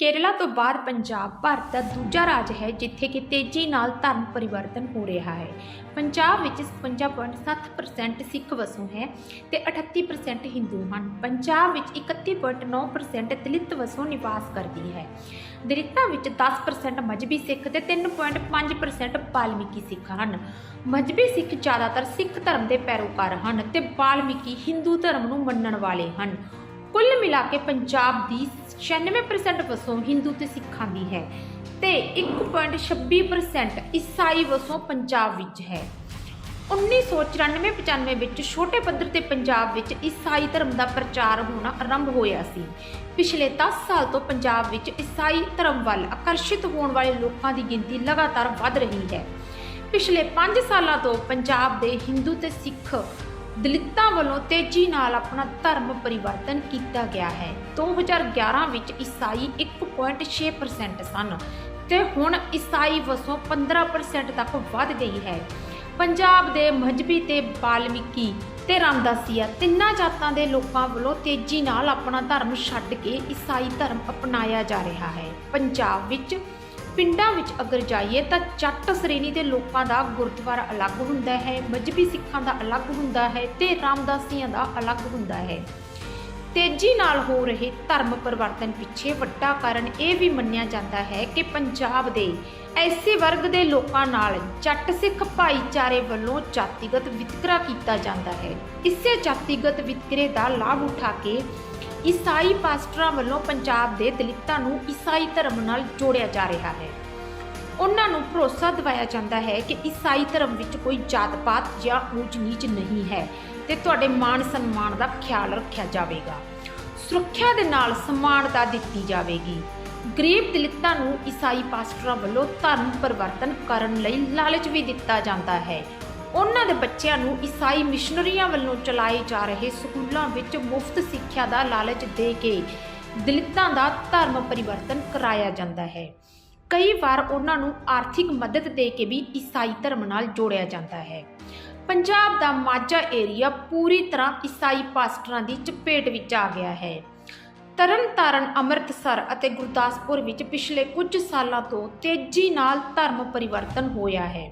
ਕੇਰਲਾ ਤੋਂ ਬਾਅਦ ਪੰਜਾਬ, ਭਾਰਤ ਦਾ ਦੂਜਾ ਰਾਜ ਹੈ, ਜਿੱਥੇ ਕਿ ਤੇਜ਼ੀ ਨਾਲ ਧਰਮ ਪਰਿਵਰਤਨ ਹੋ ਰਿਹਾ ਹੈ। ਪੰਜਾਬ ਵਿੱਚ 55.7% ਸਿੱਖ ਵਸੋਂ ਹੈ ਤੇ 38% ਹਿੰਦੂ ਹਨ। ਪੰਜਾਬ ਵਿੱਚ 31.9% ਦਲਿਤ ਵਸੋਂ ਨਿਵਾਸ ਕਰਦੀ ਹੈ। ਦਲਿਤਾਂ ਵਿੱਚ 10% ਮਜਬੀ ਸਿੱਖ ਤੇ 3.5% ਬਾਲਮੀਕੀ ਸਿੱਖ ਹਨ। ਮਜਬੀ ਸਿੱਖ ਜ਼ਿਆਦਾਤਰ ਸਿੱਖ ਧਰਮ ਦੇ ਪੈਰੋਕਾਰ ਹਨ ਤੇ ਬਾਲਮੀਕੀ ਹਿੰਦੂ ਧਰਮ ਨੂੰ ਮੰਨਣ ਵਾਲੇ ਹਨ। ਕੁੱਲ ਮਿਲਾ ਕੇ ਪੰਜਾਬ ਦੀ 96% ਵਸੋਂ ਹਿੰਦੂ ਤੇ ਸਿੱਖਾਂ ਦੀ ਹੈ ਤੇ 1.26% ਈਸਾਈ ਵਸੋਂ ਪੰਜਾਬ ਵਿੱਚ ਹੈ। 1994-95 ਵਿੱਚ ਛੋਟੇ ਪੱਧਰ ਤੇ ਪੰਜਾਬ ਵਿੱਚ ਈਸਾਈ ਧਰਮ ਦਾ ਪ੍ਰਚਾਰ ਹੋਣਾ ਆਰੰਭ ਹੋਇਆ ਸੀ। ਪਿਛਲੇ 10 ਸਾਲ ਤੋਂ ਪੰਜਾਬ ਵਿੱਚ ਈਸਾਈ ਧਰਮ ਵੱਲ ਆਕਰਸ਼ਿਤ ਹੋਣ ਵਾਲੇ ਲੋਕਾਂ ਦੀ ਗਿਣਤੀ ਲਗਾਤਾਰ ਵਧ ਰਹੀ ਹੈ। ਪਿਛਲੇ 5 ਸਾਲਾਂ ਤੋਂ ਪੰਜਾਬ ਦੇ ਹਿੰਦੂ ਤੇ ਸਿੱਖ ਦਲਿਤਾਂ ਵੱਲੋਂ ਤੇਜ਼ੀ ਨਾਲ ਆਪਣਾ ਧਰਮ ਪਰਿਵਰਤਨ ਕੀਤਾ ਗਿਆ ਹੈ। 2011 ਵਿੱਚ ਈਸਾਈ 1.6% ਸਨ ਤੇ ਹੁਣ ਈਸਾਈ ਵਸੋਂ 15% ਤੱਕ ਵੱਧ ਗਈ ਹੈ। ਪੰਜਾਬ ਦੇ ਮਜਬੀ ਤੇ ਬਾਲਮੀਕੀ ਤੇ ਰਾਮਦਾਸੀਆ ਤਿੰਨਾਂ ਜਾਤਾਂ ਦੇ ਲੋਕਾਂ ਵੱਲੋਂ ਤੇਜ਼ੀ ਨਾਲ ਆਪਣਾ ਧਰਮ ਛੱਡ ਕੇ ਈਸਾਈ ਧਰਮ ਅਪਣਾਇਆ ਜਾ ਰਿਹਾ ਹੈ। ਪੰਜਾਬ ਵਿੱਚ ਪਿੰਡਾਂ ਵਿੱਚ ਅਗਰ ਜਾਈਏ ਤਾਂ ਜੱਟ ਸ਼੍ਰੇਣੀ ਦੇ ਲੋਕਾਂ ਦਾ ਗੁਰਦੁਆਰਾ ਅਲੱਗ ਹੁੰਦਾ ਹੈ ਮਜਬੀ ਸਿੱਖਾਂ ਦਾ ਅਲੱਗ ਹੁੰਦਾ ਹੈ ਤੇ ਰਾਮਦਾਸੀਆਂ ਦਾ ਅਲੱਗ ਹੁੰਦਾ ਹੈ। ਤੇਜ਼ੀ ਨਾਲ ਹੋ ਰਹੇ ਧਰਮ ਪਰਿਵਰਤਨ ਪਿੱਛੇ ਵੱਡਾ ਕਾਰਨ ਇਹ ਵੀ ਮੰਨਿਆ ਜਾਂਦਾ ਹੈ ਕਿ ਪੰਜਾਬ ਦੇ ਐਸੇ ਵਰਗ ਦੇ ਲੋਕਾਂ ਨਾਲ ਜੱਟ ਸਿੱਖ ਭਾਈਚਾਰੇ ਵੱਲੋਂ ਜਾਤੀਗਤ ਵਿਤਕਰਾ ਕੀਤਾ ਜਾਂਦਾ ਹੈ। ਇਸੇ ਜਾਤੀਗਤ ਵਿਤਕਰੇ ਦਾ ਲਾਭ ਉਠਾ ਕੇ ਈਸਾਈ ਪਾਸਟਰਾਂ ਵੱਲੋਂ ਪੰਜਾਬ ਦੇ ਦਲਿਤਾਂ ਨੂੰ ਈਸਾਈ ਧਰਮ ਨਾਲ ਜੋੜਿਆ ਜਾ ਰਿਹਾ ਹੈ। ਉਹਨਾਂ ਨੂੰ ਭਰੋਸਾ ਦਿਵਾਇਆ ਜਾਂਦਾ ਹੈ ਕਿ ਈਸਾਈ ਧਰਮ ਵਿੱਚ ਕੋਈ ਜਾਤ-ਪਾਤ ਜਾਂ ਊਚ ਨੀਚ ਨਹੀਂ ਹੈ ਤੇ ਤੁਹਾਡੇ ਮਾਣ ਸਨਮਾਨ ਦਾ ਖਿਆਲ ਰੱਖਿਆ ਜਾਵੇਗਾ। ਸੁਰੱਖਿਆ ਦੇ ਨਾਲ ਸਮਾਨਤਾ ਦਿੱਤੀ ਜਾਵੇਗੀ। ਗਰੀਬ ਦਲਿਤਾਂ ਨੂੰ ਈਸਾਈ ਪਾਸਟਰਾਂ ਵੱਲੋਂ ਧਰਮ ਪਰਿਵਰਤਨ ਕਰਨ ਲਈ ਲਾਲਚ ਵੀ ਦਿੱਤਾ ਜਾਂਦਾ ਹੈ। ਉਹਨਾਂ ਦੇ ਬੱਚਿਆਂ ਨੂੰ ਈਸਾਈ ਮਿਸ਼ਨਰੀਆਂ ਵੱਲੋਂ ਚਲਾਏ ਜਾ ਰਹੇ ਸਕੂਲਾਂ ਵਿੱਚ ਮੁਫਤ ਸਿੱਖਿਆ ਦਾ ਲਾਲਚ ਦੇ ਕੇ ਦਲਿਤਾਂ ਦਾ ਧਰਮ ਪਰਿਵਰਤਨ ਕਰਾਇਆ ਜਾਂਦਾ ਹੈ। ਕਈ ਵਾਰ ਉਹਨਾਂ ਨੂੰ ਆਰਥਿਕ ਮਦਦ ਦੇ ਕੇ ਵੀ ਈਸਾਈ ਧਰਮ ਨਾਲ ਜੋੜਿਆ ਜਾਂਦਾ ਹੈ। ਪੰਜਾਬ ਦਾ ਮਾਝਾ ਏਰੀਆ ਪੂਰੀ ਤਰ੍ਹਾਂ ਈਸਾਈ ਪਾਸਟਰਾਂ ਦੀ ਚਪੇਟ ਵਿੱਚ ਆ ਗਿਆ ਹੈ। ਤਰਨਤਾਰਨ, ਅੰਮ੍ਰਿਤਸਰ ਅਤੇ ਗੁਰਦਾਸਪੁਰ ਵਿੱਚ ਪਿਛਲੇ ਕੁਝ ਸਾਲਾਂ ਤੋਂ ਤੇਜ਼ੀ ਨਾਲ ਧਰਮ ਪਰਿਵਰਤਨ ਹੋਇਆ ਹੈ।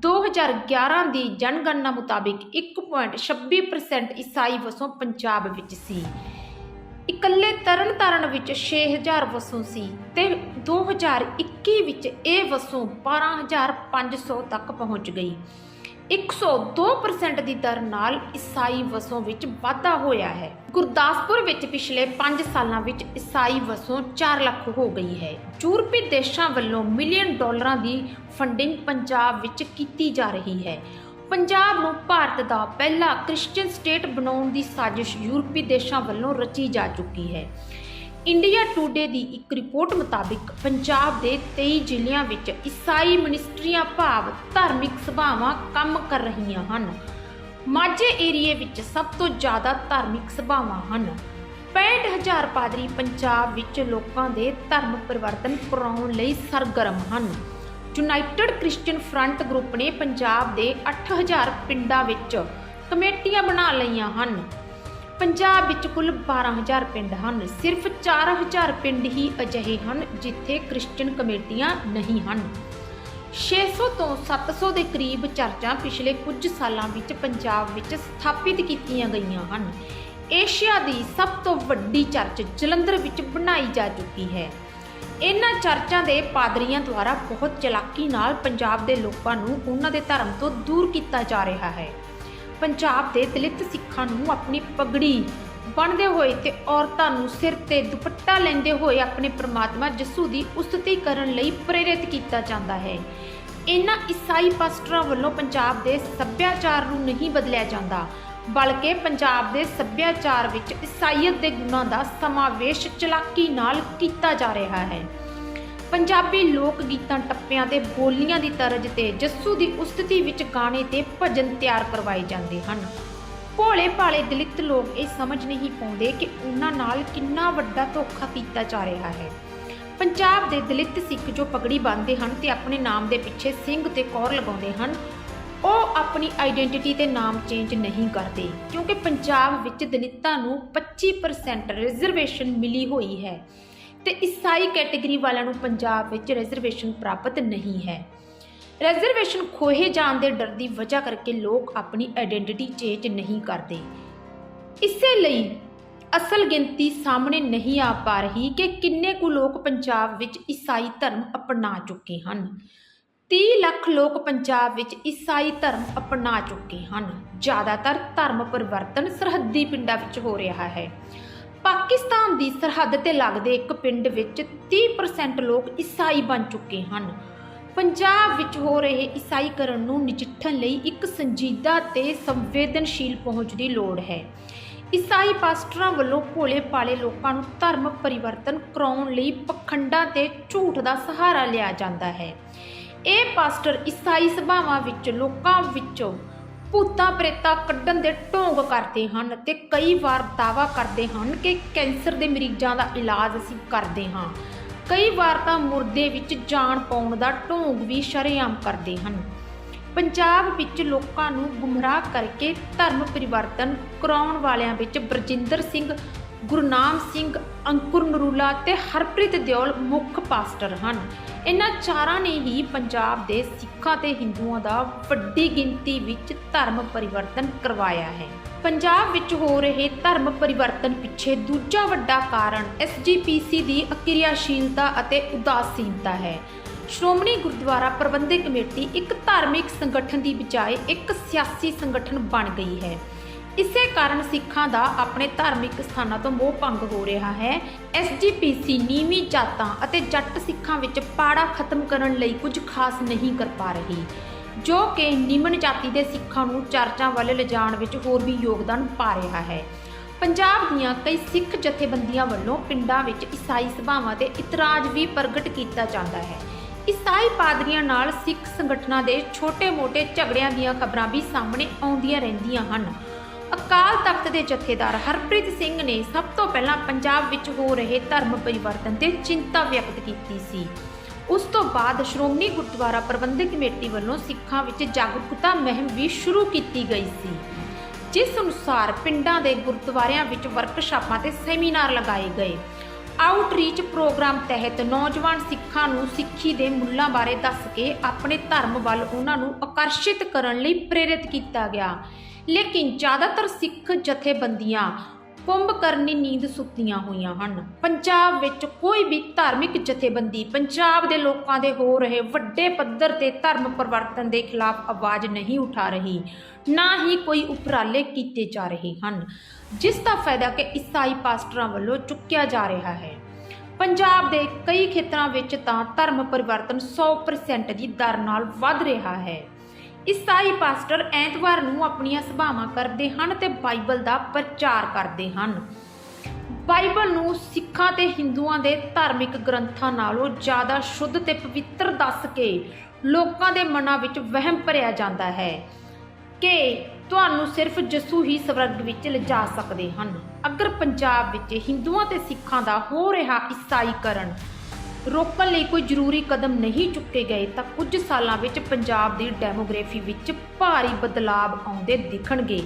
2011 ਦੀ ਜਨਗਣਨਾ ਮੁਤਾਬਿਕ 1.26% ਈਸਾਈ ਵਸੋਂ ਪੰਜਾਬ ਵਿੱਚ ਸੀ। ਇਕੱਲੇ ਤਰਨਤਾਰਨ ਵਿੱਚ 6000 ਵਸੋਂ ਸੀ ਤੇ 2021 ਵਿੱਚ ਇਹ ਵਸੋਂ 12500 ਤੱਕ ਪਹੁੰਚ ਗਈ। 102% ਦੀ ਦਰ ਨਾਲ ਈਸਾਈ ਵਸੋਂ ਵਿੱਚ ਵਾਧਾ ਹੋਇਆ ਹੈ। ਗੁਰਦਾਸਪੁਰ ਵਿੱਚ ਪਿਛਲੇ 5 ਸਾਲਾਂ ਵਿੱਚ ਈਸਾਈ ਵਸੋਂ 4 ਲੱਖ ਹੋ ਗਈ ਹੈ। ਯੂਰਪੀ ਦੇਸ਼ਾਂ ਵੱਲੋਂ ਮਿਲੀਅਨ ਡਾਲਰਾਂ ਦੀ ਫੰਡਿੰਗ ਪੰਜਾਬ ਵਿੱਚ ਕੀਤੀ ਜਾ ਰਹੀ ਹੈ। ਪੰਜਾਬ ਨੂੰ ਭਾਰਤ ਦਾ ਪਹਿਲਾ ਕ੍ਰਿਸਚੀਅਨ ਸਟੇਟ ਬਣਾਉਣ ਦੀ ਸਾਜ਼ਿਸ਼ ਯੂਰਪੀ ਦੇਸ਼ਾਂ ਵੱਲੋਂ ਰਚੀ ਜਾ ਚੁੱਕੀ ਹੈ। ਇੰਡੀਆ ਟੂਡੇ ਦੀ ਇੱਕ ਰਿਪੋਰਟ ਮੁਤਾਬਿਕ ਪੰਜਾਬ ਦੇ 23 ਜ਼ਿਲ੍ਹਿਆਂ ਵਿੱਚ ਈਸਾਈ ਮਿਨਿਸਟਰੀਆਂ ਭਾਵ ਧਾਰਮਿਕ ਸਭਾਵਾਂ ਕੰਮ ਕਰ ਰਹੀਆਂ ਹਨ। ਮਾਝੇ ਏਰੀਏ ਵਿੱਚ ਸਭ ਤੋਂ ਜ਼ਿਆਦਾ ਧਾਰਮਿਕ ਸਭਾਵਾਂ ਹਨ। 65000 ਪਾਦਰੀ ਪੰਜਾਬ ਵਿੱਚ ਲੋਕਾਂ ਦੇ ਧਰਮ ਪਰਿਵਰਤਨ ਕਰਾਉਣ ਲਈ ਸਰਗਰਮ ਹਨ। ਯੂਨਾਈਟਿਡ ਕ੍ਰਿਸਚੀਅਨ ਫਰੰਟ ਗਰੁੱਪ ਨੇ ਪੰਜਾਬ ਦੇ 8000 ਪਿੰਡਾਂ ਵਿੱਚ ਕਮੇਟੀਆਂ ਬਣਾ ਲਈਆਂ ਹਨ। ਪੰਜਾਬ ਵਿੱਚ ਕੁੱਲ 12000 ਪਿੰਡ ਹਨ। ਸਿਰਫ 4000 ਪਿੰਡ ਹੀ ਅਜਿਹੇ ਹਨ ਜਿੱਥੇ ਕ੍ਰਿਸਚੀਅਨ ਕਮੇਟੀਆਂ ਨਹੀਂ ਹਨ। 600 ਤੋਂ 700 ਦੇ ਕਰੀਬ ਚਰਚਾਂ ਪਿਛਲੇ ਕੁਝ ਸਾਲਾਂ ਵਿੱਚ ਪੰਜਾਬ ਵਿੱਚ ਸਥਾਪਿਤ ਕੀਤੀਆਂ ਗਈਆਂ ਹਨ। ਏਸ਼ੀਆ ਦੀ ਸਭ ਤੋਂ ਵੱਡੀ ਚਰਚ ਜਲੰਧਰ ਵਿੱਚ ਬਣਾਈ ਜਾ ਚੁੱਕੀ ਹੈ। ਇਹਨਾਂ ਚਰਚਾਂ ਦੇ ਪਾਦਰੀਆਂ ਦੁਆਰਾ ਬਹੁਤ ਚਲਾਕੀ ਨਾਲ ਪੰਜਾਬ ਦੇ ਲੋਕਾਂ ਨੂੰ ਉਹਨਾਂ ਦੇ ਧਰਮ ਤੋਂ ਦੂਰ ਕੀਤਾ ਜਾ ਰਿਹਾ ਹੈ। ਪੰਜਾਬ ਦੇ ਦਲਿਤ ਸਿੱਖਾਂ ਨੂੰ ਆਪਣੀ ਪਗੜੀ ਬਣਦੇ ਹੋਏ ਤੇ ਔਰਤਾਂ ਨੂੰ ਸਿਰ ਤੇ ਦੁਪੱਟਾ ਲੈਂਦੇ ਹੋਏ ਆਪਣੇ ਪ੍ਰਮਾਤਮਾ ਯਿਸੂ ਦੀ ਉਸਤਤੀ ਕਰਨ ਲਈ ਪ੍ਰੇਰਿਤ ਕੀਤਾ ਜਾਂਦਾ ਹੈ। ਇਹਨਾਂ ਈਸਾਈ ਪਾਸਟਰਾਂ ਵੱਲੋਂ ਪੰਜਾਬ ਦੇ ਸੱਭਿਆਚਾਰ ਨੂੰ ਨਹੀਂ ਬਦਲਿਆ ਜਾਂਦਾ, ਬਲਕਿ ਪੰਜਾਬ ਦੇ ਸੱਭਿਆਚਾਰ ਵਿੱਚ ਈਸਾਈਅਤ ਦੇ ਗੁਣਾਂ ਦਾ ਸਮਾਵੇਸ਼ ਚਲਾਕੀ ਨਾਲ ਕੀਤਾ ਜਾ ਰਿਹਾ ਹੈ। ਪੰਜਾਬੀ ਲੋਕ ਗੀਤਾਂ ਟੱਪਿਆਂ ਤੇ ਬੋਲੀਆਂ ਦੀ ਤਰਜ਼ ਤੇ ਜੱਸੂ ਦੀ ਉਸਤਤੀ ਵਿੱਚ ਗਾਣੇ ਤੇ ਭਜਨ ਤਿਆਰ ਕਰਵਾਏ ਜਾਂਦੇ ਹਨ। ਭੋਲੇ ਭਾਲੇ ਦਲਿਤ ਲੋਕ ਇਹ ਸਮਝ ਨਹੀਂ ਪਾਉਂਦੇ ਕਿ ਉਹਨਾਂ ਨਾਲ ਕਿੰਨਾ ਵੱਡਾ ਧੋਖਾ ਕੀਤਾ ਜਾ ਰਿਹਾ ਹੈ। ਪੰਜਾਬ ਦੇ ਦਲਿਤ ਸਿੱਖ ਜੋ ਪਗੜੀ ਬੰਨ੍ਹਦੇ ਹਨ ਤੇ ਆਪਣੇ ਨਾਮ ਦੇ ਪਿੱਛੇ ਸਿੰਘ ਤੇ ਕੌਰ ਲਗਾਉਂਦੇ ਹਨ, ਉਹ ਆਪਣੀ ਆਈਡੈਂਟੀਟੀ ਤੇ ਨਾਮ ਚੇਂਜ ਨਹੀਂ ਕਰਦੇ, ਕਿਉਂਕਿ ਪੰਜਾਬ ਵਿੱਚ ਦਲਿਤਾਂ ਨੂੰ 25% ਰਿਜ਼ਰਵੇਸ਼ਨ ਮਿਲੀ ਹੋਈ ਹੈ। ਤੇ ਈਸਾਈ ਕੈਟਾਗਰੀ ਵਾਲਿਆਂ ਨੂੰ ਪੰਜਾਬ ਵਿੱਚ ਰਿਜ਼ਰਵੇਸ਼ਨ ਪ੍ਰਾਪਤ ਨਹੀਂ ਹੈ। ਰਿਜ਼ਰਵੇਸ਼ਨ ਖੋਹੇ ਜਾਣ ਦੇ ਡਰ ਦੀ ਵਜ੍ਹਾ ਕਰਕੇ ਲੋਕ ਆਪਣੀ ਆਇਡੈਂਟੀਟੀ ਚੇਂਜ ਨਹੀਂ ਕਰਦੇ। ਇਸੇ ਲਈ ਅਸਲ ਗਿਣਤੀ ਸਾਹਮਣੇ ਨਹੀਂ ਆ ਪਾ ਰਹੀ ਕਿ ਕਿੰਨੇ ਕੁ ਲੋਕ ਪੰਜਾਬ ਵਿੱਚ ਈਸਾਈ ਧਰਮ ਅਪਣਾ ਚੁੱਕੇ ਹਨ। 30 ਲੱਖ ਲੋਕ ਪੰਜਾਬ ਵਿੱਚ ਈਸਾਈ ਧਰਮ ਅਪਣਾ ਚੁੱਕੇ ਹਨ। ਜ਼ਿਆਦਾਤਰ ਧਰਮ ਪਰਿਵਰਤਨ ਸਰਹੱਦੀ ਪਿੰਡਾਂ ਵਿੱਚ ਹੋ ਰਿਹਾ ਹੈ। ਪਾਕਿਸਤਾਨ ਦੀ ਸਰਹੱਦ ਤੇ ਲੱਗਦੇ ਇੱਕ ਪਿੰਡ ਵਿੱਚ 30% ਲੋਕ ਈਸਾਈ ਬਣ ਚੁੱਕੇ ਹਨ। ਪੰਜਾਬ ਵਿੱਚ ਹੋ ਰਹੇ ਈਸਾਈਕਰਨ ਨੂੰ ਨਜਿੱਠਣ ਲਈ ਇੱਕ ਸੰਜੀਦਾ ਤੇ ਸੰਵੇਦਨਸ਼ੀਲ ਪਹੁੰਚ ਦੀ ਲੋੜ ਹੈ। ਈਸਾਈ ਪਾਸਟਰਾਂ ਵੱਲੋਂ ਭੋਲੇ ਭਾਲੇ ਲੋਕਾਂ ਨੂੰ ਧਰਮ ਪਰਿਵਰਤਨ ਕਰਾਉਣ ਲਈ ਪਖੰਡਾਂ ਤੇ ਝੂਠ ਦਾ ਸਹਾਰਾ ਲਿਆ ਜਾਂਦਾ ਹੈ। ਇਹ ਪਾਸਟਰ ਈਸਾਈ ਸਭਾਵਾਂ ਵਿੱਚ ਲੋਕਾਂ ਵਿੱਚੋਂ ਭੂਤਾਂ ਪ੍ਰੇਤਾਂ ਕੱਢਣ ਦੇ ਢੋਂਗ ਕਰਦੇ ਹਨ ਤੇ ਕਈ ਵਾਰ ਦਾਵਾ ਕਰਦੇ ਹਨ ਕਿ ਕੈਂਸਰ ਦੇ ਮਰੀਜ਼ਾਂ ਦਾ ਇਲਾਜ ਅਸੀਂ ਕਰਦੇ ਹਾਂ। ਕਈ ਵਾਰ ਤਾਂ ਮੁਰਦੇ ਵਿੱਚ ਜਾਨ ਪਾਉਣ ਦਾ ਢੋਂਗ ਵੀ ਸ਼ਰੇਆਮ ਕਰਦੇ ਹਨ। ਪੰਜਾਬ ਵਿੱਚ ਲੋਕਾਂ ਨੂੰ ਗੁੰਮਰਾਹ ਕਰਕੇ ਧਰਮ ਪਰਿਵਰਤਨ ਕਰਾਉਣ ਵਾਲਿਆਂ ਵਿੱਚ ਬਰਜਿੰਦਰ ਸਿੰਘ ਗੁਰਨਾਮ ਸਿੰਘ, ਅੰਕੁਰ ਨਰੂਲਾ ਤੇ ਹਰਪ੍ਰੀਤ ਦਿਓਲ ਮੁੱਖ ਪਾਸਟਰ ਹਨ। ਇਹਨਾਂ ਚਾਰਾਂ ਨੇ ਹੀ ਪੰਜਾਬ ਦੇ ਸਿੱਖਾਂ ਤੇ ਹਿੰਦੂਆਂ ਦਾ ਵੱਡੀ ਗਿਣਤੀ ਵਿੱਚ ਧਰਮ ਪਰਿਵਰਤਨ ਕਰਵਾਇਆ ਹੈ। ਪੰਜਾਬ ਵਿੱਚ ਹੋ ਰਹੇ ਧਰਮ ਪਰਿਵਰਤਨ ਪਿੱਛੇ ਦੂਜਾ ਵੱਡਾ ਕਾਰਨ ਐਸਜੀਪੀਸੀ ਦੀ ਅਕਿਰਿਆਸ਼ੀਲਤਾ ਅਤੇ ਉਦਾਸੀਨਤਾ ਹੈ। ਸ਼੍ਰੋਮਣੀ ਗੁਰਦੁਆਰਾ ਪ੍ਰਬੰਧਕ ਕਮੇਟੀ ਇੱਕ ਧਾਰਮਿਕ ਸੰਗਠਨ ਦੀ ਬਜਾਏ ਇੱਕ ਸਿਆਸੀ ਸੰਗਠਨ ਬਣ ਗਈ ਹੈ। ਇਸੇ ਕਾਰਨ ਸਿੱਖਾਂ ਦਾ ਆਪਣੇ ਧਾਰਮਿਕ ਸਥਾਨਾਂ ਤੋਂ ਮੋਹ ਭੰਗ ਹੋ ਰਿਹਾ ਹੈ। ਐਸਜੀਪੀਸੀ ਨੀਵੀਂ ਜਾਤਾਂ ਅਤੇ ਜੱਟ ਸਿੱਖਾਂ ਵਿੱਚ ਪਾੜਾ ਖਤਮ ਕਰਨ ਲਈ ਕੁਝ ਖਾਸ ਨਹੀਂ ਕਰ ਪਾ ਰਹੀ, ਜੋ ਕਿ ਨਿਮਨ ਜਾਤੀ ਦੇ ਸਿੱਖਾਂ ਨੂੰ ਚਰਚਾਂ ਵੱਲ ਲਿਜਾਣ ਵਿੱਚ ਹੋਰ ਵੀ ਯੋਗਦਾਨ ਪਾ ਰਿਹਾ ਹੈ। ਪੰਜਾਬ ਦੀਆਂ ਕਈ ਸਿੱਖ ਜਥੇਬੰਦੀਆਂ ਵੱਲੋਂ ਪਿੰਡਾਂ ਵਿੱਚ ਈਸਾਈ ਸਭਾਵਾਂ ਤੇ ਇਤਰਾਜ਼ ਵੀ ਪ੍ਰਗਟ ਕੀਤਾ ਜਾਂਦਾ ਹੈ। ਈਸਾਈ ਪਾਦਰੀਆਂ ਨਾਲ ਸਿੱਖ ਸੰਗਠਨਾਂ ਦੇ ਛੋਟੇ-ਮੋਟੇ ਝਗੜਿਆਂ ਦੀਆਂ ਖਬਰਾਂ ਵੀ ਸਾਹਮਣੇ ਆਉਂਦੀਆਂ ਰਹਿੰਦੀਆਂ ਹਨ। ਅਕਾਲ ਤਖਤ ਦੇ ਜਥੇਦਾਰ ਹਰਪ੍ਰੀਤ ਸਿੰਘ ਨੇ ਸਭ ਤੋਂ ਪਹਿਲਾਂ ਪੰਜਾਬ ਵਿੱਚ ਹੋ ਰਹੇ ਧਰਮ ਪਰਿਵਰਤਨ ਤੇ ਚਿੰਤਾ ਵਿਅਕਤ ਕੀਤੀ ਸੀ। ਉਸ ਤੋਂ ਬਾਅਦ ਸ਼੍ਰੋਮਣੀ ਗੁਰਦੁਆਰਾ ਪ੍ਰਬੰਧਕ ਕਮੇਟੀ ਵੱਲੋਂ ਸਿੱਖਾਂ ਵਿੱਚ ਜਾਗਰੂਕਤਾ ਮੁਹਿੰਮ ਵੀ ਸ਼ੁਰੂ ਕੀਤੀ ਗਈ ਸੀ। ਜਿਸ ਅਨੁਸਾਰ ਪਿੰਡਾਂ ਦੇ ਗੁਰਦੁਆਰਿਆਂ ਵਿੱਚ ਵਰਕਸ਼ਾਪਾਂ ਤੇ ਸੈਮੀਨਾਰ ਲਗਾਏ ਗਏ। ਆਊਟਰੀਚ ਪ੍ਰੋਗਰਾਮ ਤਹਿਤ ਨੌਜਵਾਨ ਸਿੱਖਾਂ ਨੂੰ ਸਿੱਖੀ ਦੇ ਮੁੱਲਾਂ ਬਾਰੇ ਦੱਸ ਕੇ ਆਪਣੇ ਧਰਮ ਵੱਲ ਉਹਨਾਂ ਨੂੰ ਆਕਰਸ਼ਿਤ ਕਰਨ ਲਈ ਪ੍ਰੇਰਿਤ ਕੀਤਾ ਗਿਆ। ਲੇਕਿਨ ਜ਼ਿਆਦਾਤਰ ਸਿੱਖ ਜਥੇਬੰਦੀਆਂ ਕੁੰਭਕਰਨੀ ਨੀਂਦ ਸੁੱਤੀਆਂ ਹੋਈਆਂ ਹਨ। ਪੰਜਾਬ ਵਿੱਚ ਕੋਈ ਵੀ ਧਾਰਮਿਕ ਜਥੇਬੰਦੀ ਪੰਜਾਬ ਦੇ ਲੋਕਾਂ ਦੇ ਹੋ ਰਹੇ ਵੱਡੇ ਪੱਧਰ ਤੇ ਧਰਮ ਪਰਿਵਰਤਨ ਦੇ ਖਿਲਾਫ ਆਵਾਜ਼ ਨਹੀਂ ਉਠਾ ਰਹੀ, ਨਾ ਹੀ ਕੋਈ ਉਪਰਾਲੇ ਕੀਤੇ ਜਾ ਰਹੇ ਹਨ, ਜਿਸ ਦਾ ਫਾਇਦਾ ਕਿ ਈਸਾਈ ਪਾਸਟਰਾਂ ਵੱਲੋਂ ਚੁੱਕਿਆ ਜਾ ਰਿਹਾ ਹੈ। ਪੰਜਾਬ ਦੇ ਕਈ ਖੇਤਰਾਂ ਵਿੱਚ ਤਾਂ ਧਰਮ ਪਰਿਵਰਤਨ 100% ਦੀ ਦਰ ਨਾਲ ਵੱਧ ਰਿਹਾ ਹੈ। ਈਸਾਈ ਪਾਸਟਰ ਐਤਵਾਰ ਨੂੰ ਆਪਣੀਆਂ ਸਭਾਵਾਂ ਕਰਦੇ ਹਨ ਤੇ ਬਾਈਬਲ ਦਾ ਪ੍ਰਚਾਰ ਕਰਦੇ ਹਨ। ਬਾਈਬਲ ਨੂੰ ਸਿੱਖਾਂ ਤੇ ਹਿੰਦੂਆਂ ਦੇ ਧਾਰਮਿਕ ਗ੍ਰੰਥਾਂ ਨਾਲੋਂ ਜ਼ਿਆਦਾ ਸ਼ੁੱਧ ਤੇ ਪਵਿੱਤਰ ਦੱਸ ਕੇ ਲੋਕਾਂ ਦੇ ਮਨਾਂ ਵਿੱਚ ਵਹਿਮ ਭਰਿਆ ਜਾਂਦਾ ਹੈ ਕਿ ਤੁਹਾਨੂੰ ਸਿਰਫ ਯਿਸੂ ਹੀ ਸਵਰਗ ਵਿੱਚ ਲਿਜਾ ਸਕਦੇ ਹਨ। ਅਗਰ ਪੰਜਾਬ ਵਿੱਚ ਹਿੰਦੂਆਂ ਤੇ ਸਿੱਖਾਂ ਦਾ ਹੋ ਰਿਹਾ ਈਸਾਈਕਰਨ ਰੋਕਣ ਲਈ ਕੋਈ ਜ਼ਰੂਰੀ ਕਦਮ ਨਹੀਂ ਚੁੱਕੇ ਗਏ, ਤਾਂ ਕੁਝ ਸਾਲਾਂ ਵਿੱਚ ਪੰਜਾਬ ਦੀ ਡੈਮੋਗ੍ਰਾਫੀ ਵਿੱਚ ਭਾਰੀ ਬਦਲਾਅ ਆਉਂਦੇ ਦਿਖਣਗੇ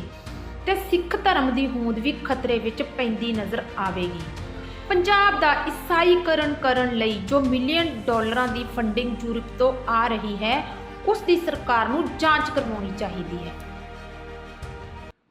ਤੇ ਸਿੱਖ ਧਰਮ ਦੀ ਹੋਂਦ ਵੀ ਖਤਰੇ ਵਿੱਚ ਪੈਂਦੀ ਨਜ਼ਰ ਆਵੇਗੀ। ਪੰਜਾਬ ਦਾ ਈਸਾਈਕਰਨ ਕਰਨ ਲਈ ਜੋ ਮਿਲੀਅਨ ਡਾਲਰਾਂ ਦੀ ਫੰਡਿੰਗ ਯੂਰਪ ਤੋਂ ਆ ਰਹੀ ਹੈ, ਉਸ ਦੀ ਸਰਕਾਰ ਨੂੰ ਜਾਂਚ ਕਰਵਾਉਣੀ ਚਾਹੀਦੀ ਹੈ।